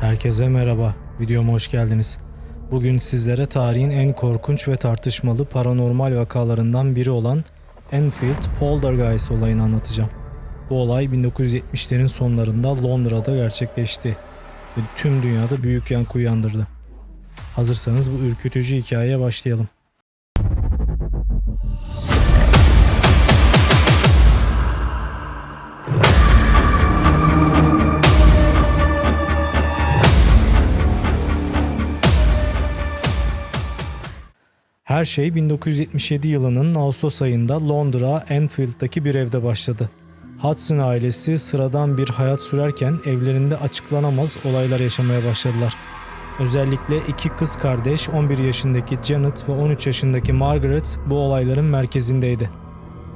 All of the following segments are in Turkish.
Herkese merhaba, videoma hoş geldiniz. Bugün sizlere tarihin en korkunç ve tartışmalı paranormal vakalarından biri olan Enfield Poltergeist olayını anlatacağım. Bu olay 1970'lerin sonlarında Londra'da gerçekleşti ve tüm dünyada büyük yankı uyandırdı. Hazırsanız bu ürkütücü hikayeye başlayalım. Her şey 1977 yılının Ağustos ayında Londra Enfield'daki bir evde başladı. Hudson ailesi sıradan bir hayat sürerken evlerinde açıklanamaz olaylar yaşamaya başladılar. Özellikle iki kız kardeş 11 yaşındaki Janet ve 13 yaşındaki Margaret bu olayların merkezindeydi.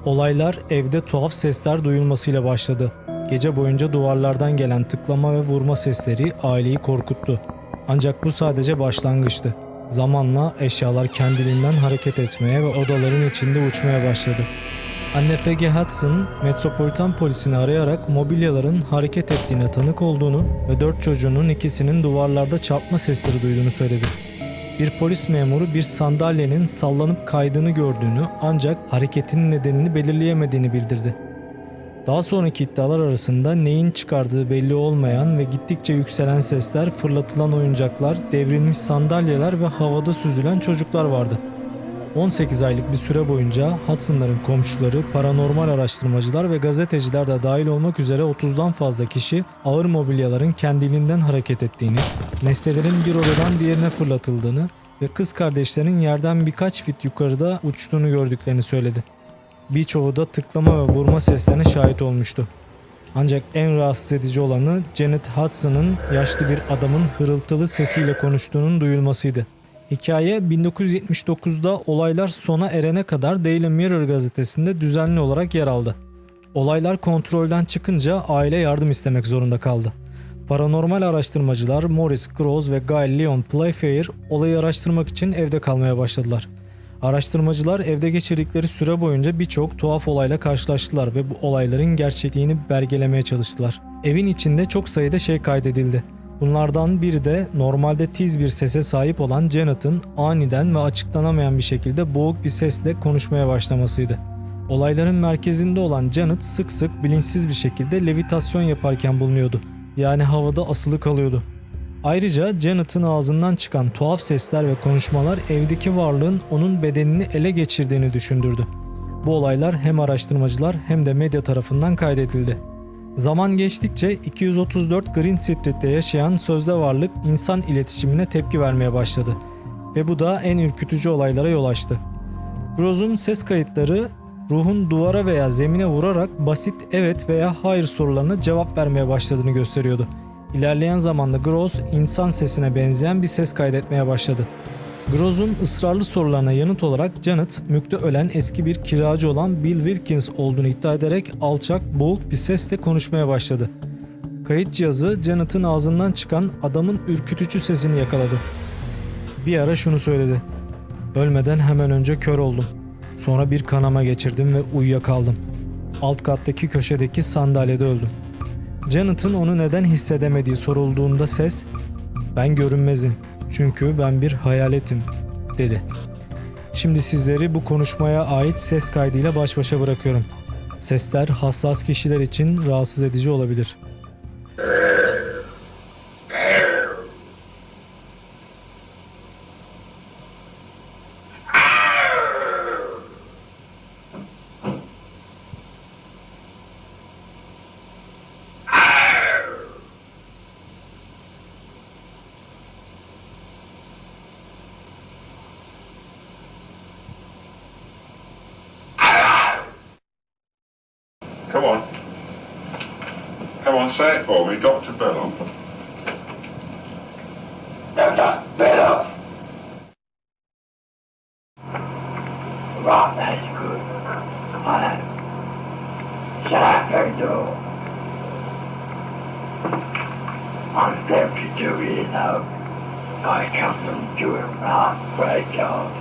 Olaylar evde tuhaf sesler duyulmasıyla başladı. Gece boyunca duvarlardan gelen tıklama ve vurma sesleri aileyi korkuttu. Ancak bu sadece başlangıçtı. Zamanla eşyalar kendiliğinden hareket etmeye ve odaların içinde uçmaya başladı. Anne Peggy Hudson, Metropolitan polisini arayarak mobilyaların hareket ettiğine tanık olduğunu ve dört çocuğunun ikisinin duvarlarda çarpma sesleri duyduğunu söyledi. Bir polis memuru bir sandalyenin sallanıp kaydığını gördüğünü ancak hareketinin nedenini belirleyemediğini bildirdi. Daha sonraki iddialar arasında neyin çıkardığı belli olmayan ve gittikçe yükselen sesler, fırlatılan oyuncaklar, devrilmiş sandalyeler ve havada süzülen çocuklar vardı. 18 aylık bir süre boyunca Hudson'ların komşuları, paranormal araştırmacılar ve gazeteciler de dahil olmak üzere 30'dan fazla kişi ağır mobilyaların kendiliğinden hareket ettiğini, nesnelerin bir odadan diğerine fırlatıldığını ve kız kardeşlerinin yerden birkaç fit yukarıda uçtuğunu gördüklerini söyledi. Birçoğu da tıklama ve vurma seslerine şahit olmuştu. Ancak en rahatsız edici olanı Janet Hudson'ın yaşlı bir adamın hırıltılı sesiyle konuştuğunun duyulmasıydı. Hikaye 1979'da olaylar sona erene kadar Daily Mirror gazetesinde düzenli olarak yer aldı. Olaylar kontrolden çıkınca aile yardım istemek zorunda kaldı. Paranormal araştırmacılar Morris Gross ve Guy Leon Playfair olayı araştırmak için evde kalmaya başladılar. Araştırmacılar evde geçirdikleri süre boyunca birçok tuhaf olayla karşılaştılar ve bu olayların gerçekliğini belgelemeye çalıştılar. Evin içinde çok sayıda şey kaydedildi. Bunlardan biri de normalde tiz bir sese sahip olan Janet'ın aniden ve açıklanamayan bir şekilde boğuk bir sesle konuşmaya başlamasıydı. Olayların merkezinde olan Janet sık sık bilinçsiz bir şekilde levitasyon yaparken bulunuyordu. Yani havada asılı kalıyordu. Ayrıca Janet'ın ağzından çıkan tuhaf sesler ve konuşmalar evdeki varlığın onun bedenini ele geçirdiğini düşündürdü. Bu olaylar hem araştırmacılar hem de medya tarafından kaydedildi. Zaman geçtikçe 234 Green Street'te yaşayan sözde varlık insan iletişimine tepki vermeye başladı ve bu da en ürkütücü olaylara yol açtı. Groz'un ses kayıtları ruhun duvara veya zemine vurarak basit evet veya hayır sorularına cevap vermeye başladığını gösteriyordu. İlerleyen zamanda Groz insan sesine benzeyen bir ses kaydetmeye başladı. Groz'un ısrarlı sorularına yanıt olarak Janet, mülkte ölen eski bir kiracı olan Bill Wilkins olduğunu iddia ederek alçak, boğuk bir sesle konuşmaya başladı. Kayıt cihazı Janet'ın ağzından çıkan adamın ürkütücü sesini yakaladı. Bir ara şunu söyledi. Ölmeden hemen önce kör oldum. Sonra bir kanama geçirdim ve uyuyakaldım. Alt kattaki köşedeki sandalyede öldüm. Janet'ın onu neden hissedemediği sorulduğunda ses "Ben görünmezim. Çünkü ben bir hayaletim." dedi. Şimdi sizleri bu konuşmaya ait ses kaydıyla baş başa bırakıyorum. Sesler hassas kişiler için rahatsız edici olabilir. On, say it for me, Dr. Bellon. Dr. Bellow. Right, that's good. Come on out. Shut up, your door. I'm 72 years old. I come from Jewel Park graveyard.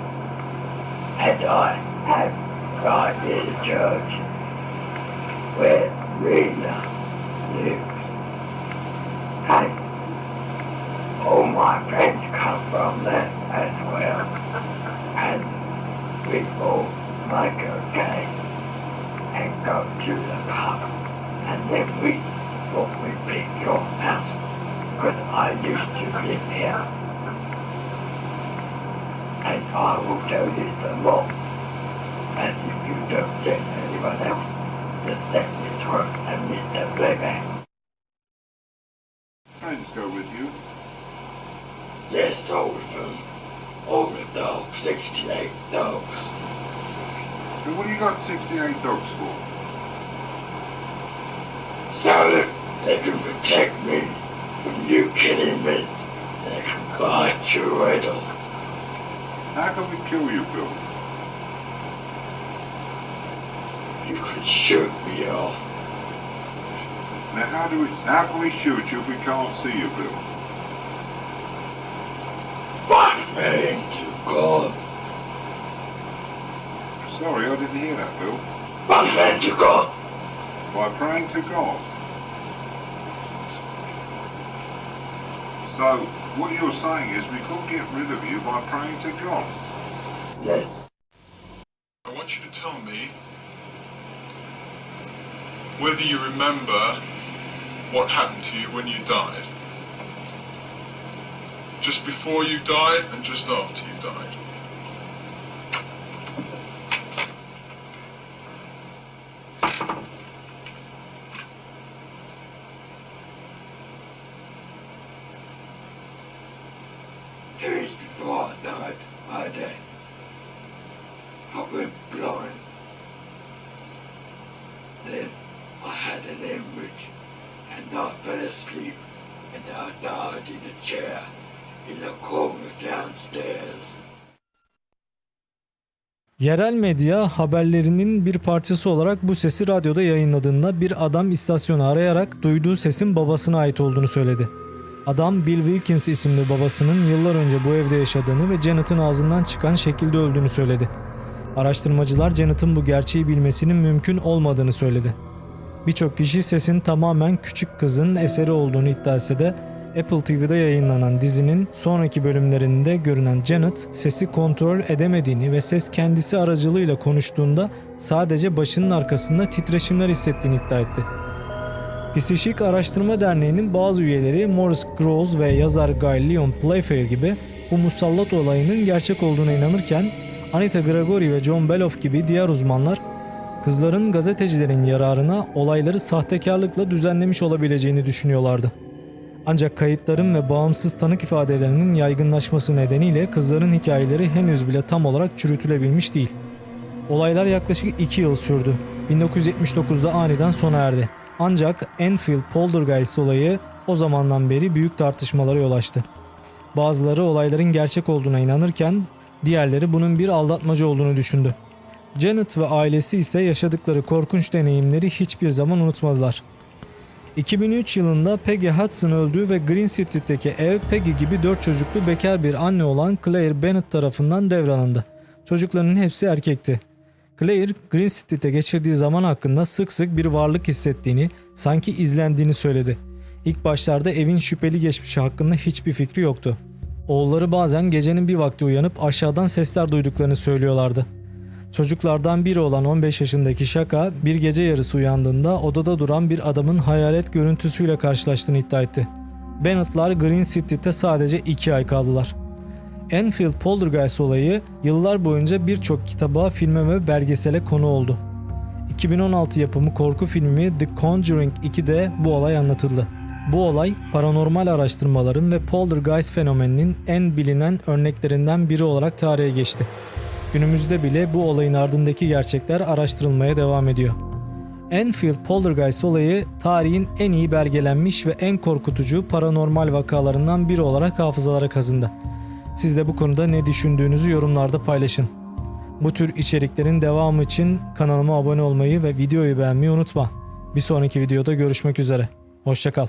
And I have right near the church where years. And all oh, my friends come from there as well. And we all like a day and go to the pub. And then we thought we'd be your house because I used to live here. And I will tell you the more. And if you don't get anyone else, the second one and Mr. Playback. Friends go with you. Yes, all of them. All the dogs, 68 dogs. And what do you got 68 dogs for? So that they can protect me from you killing me. They can guard your riddle. How can we kill you, Bill? You could shoot me off. Now how do we, how can we shoot you if we can't see you, Bill? By praying to God. Sorry, I didn't hear that, Bill. By praying to God. By praying to God. So, what you're saying is we could get rid of you by praying to God. Yes. I want you to tell me whether you remember what happened to you when you died. Just before you died and just after you died. Days before I died, my day, I went and I in a chair in the corner downstairs. Yerel medya haberlerinin bir parçası olarak bu sesi radyoda yayınladığında bir adam istasyonu arayarak duyduğu sesin babasına ait olduğunu söyledi. Adam Bill Wilkins isimli babasının yıllar önce bu evde yaşadığını ve Janet'ın ağzından çıkan şekilde öldüğünü söyledi. Araştırmacılar Janet'ın bu gerçeği bilmesinin mümkün olmadığını söyledi. Birçok kişi sesin tamamen küçük kızın eseri olduğunu iddia etse de Apple TV'de yayınlanan dizinin sonraki bölümlerinde görünen Janet sesi kontrol edemediğini ve ses kendisi aracılığıyla konuştuğunda sadece başının arkasında titreşimler hissettiğini iddia etti. Psikik Araştırma Derneği'nin bazı üyeleri Morris Groves ve yazar Guy Leon Playfair gibi bu musallat olayının gerçek olduğuna inanırken Anita Gregory ve John Beloff gibi diğer uzmanlar kızların gazetecilerin yararına olayları sahtekarlıkla düzenlemiş olabileceğini düşünüyorlardı. Ancak kayıtların ve bağımsız tanık ifadelerinin yaygınlaşması nedeniyle kızların hikayeleri henüz bile tam olarak çürütülebilmiş değil. Olaylar yaklaşık 2 yıl sürdü. 1979'da aniden sona erdi. Ancak Enfield Poltergeist olayı o zamandan beri büyük tartışmalara yol açtı. Bazıları olayların gerçek olduğuna inanırken diğerleri bunun bir aldatmaca olduğunu düşündü. Janet ve ailesi ise yaşadıkları korkunç deneyimleri hiçbir zaman unutmadılar. 2003 yılında Peggy Hudson öldü ve Green City'deki ev Peggy gibi 4 çocuklu bekar bir anne olan Claire Bennett tarafından devralındı. Çocukların hepsi erkekti. Claire, Green City'de geçirdiği zaman hakkında sık sık bir varlık hissettiğini, sanki izlendiğini söyledi. İlk başlarda evin şüpheli geçmişi hakkında hiçbir fikri yoktu. Oğulları bazen gecenin bir vakti uyanıp aşağıdan sesler duyduklarını söylüyorlardı. Çocuklardan biri olan 15 yaşındaki Şaka bir gece yarısı uyandığında odada duran bir adamın hayalet görüntüsüyle karşılaştığını iddia etti. Bennett'lar Green City'de sadece 2 ay kaldılar. Enfield Poltergeist olayı yıllar boyunca birçok kitaba, filme ve belgesele konu oldu. 2016 yapımı korku filmi The Conjuring 2'de bu olay anlatıldı. Bu olay paranormal araştırmaların ve poltergeist fenomeninin en bilinen örneklerinden biri olarak tarihe geçti. Günümüzde bile bu olayın ardındaki gerçekler araştırılmaya devam ediyor. Enfield Poltergeist olayı tarihin en iyi belgelenmiş ve en korkutucu paranormal vakalarından biri olarak hafızalara kazındı. Siz de bu konuda ne düşündüğünüzü yorumlarda paylaşın. Bu tür içeriklerin devamı için kanalıma abone olmayı ve videoyu beğenmeyi unutma. Bir sonraki videoda görüşmek üzere. Hoşçakal.